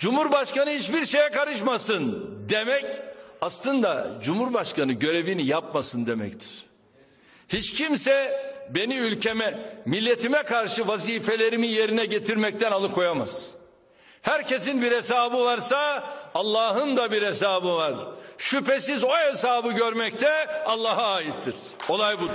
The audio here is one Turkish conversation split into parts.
Cumhurbaşkanı hiçbir şeye karışmasın demek aslında Cumhurbaşkanı görevini yapmasın demektir. Hiç kimse beni ülkeme, milletime karşı vazifelerimi yerine getirmekten alıkoyamaz. Herkesin bir hesabı varsa Allah'ın da bir hesabı var. Şüphesiz o hesabı görmekte Allah'a aittir. Olay budur.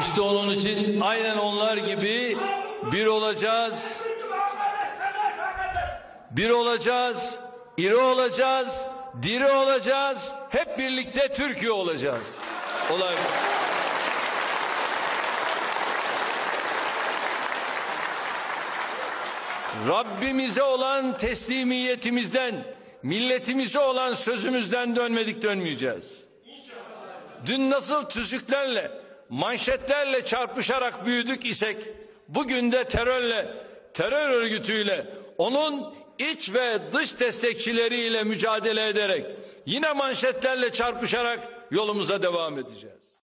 İşte onun için aynen onlar gibi bir olacağız. Bir olacağız, iri olacağız, diri olacağız, hep birlikte Türkiye olacağız. Olay bu. Rabbimize olan teslimiyetimizden, milletimize olan sözümüzden dönmedik dönmeyeceğiz. Dün nasıl tüzüklerle, manşetlerle çarpışarak büyüdük isek, bugün de terörle, terör örgütüyle, onun iç ve dış destekçileriyle mücadele ederek, yine manşetlerle çarpışarak yolumuza devam edeceğiz.